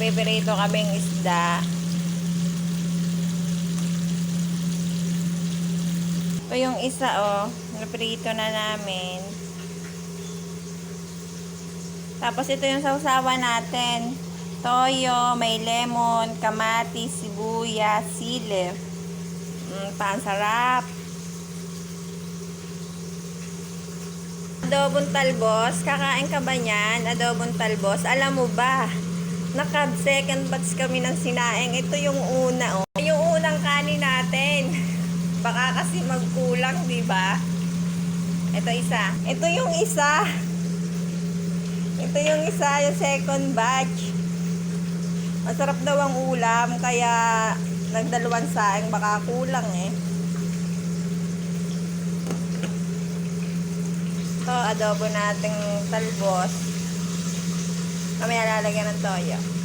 Magpipirito kaming isda. Ito yung isa, oh. Naprito na namin. Tapos ito yung sausawa natin. Toyo, may lemon, kamatis, sibuyas, sili. Mm, pansarap. Adobong talbos. Kakain ka ba niyan? Adobong talbos. Alam mo ba? Naka second batch kami ng sinaing. Ito yung una, oh. Yung unang kanin natin. Baka kasi magkulang, di ba? Ito isa. Ito yung isa. Ito yung isa, yung second batch. Masarap daw ang ulam, kaya nagdalawang saing baka kulang eh. Ito, adobo nating talbos. Mamaya lalagyan ng toyo.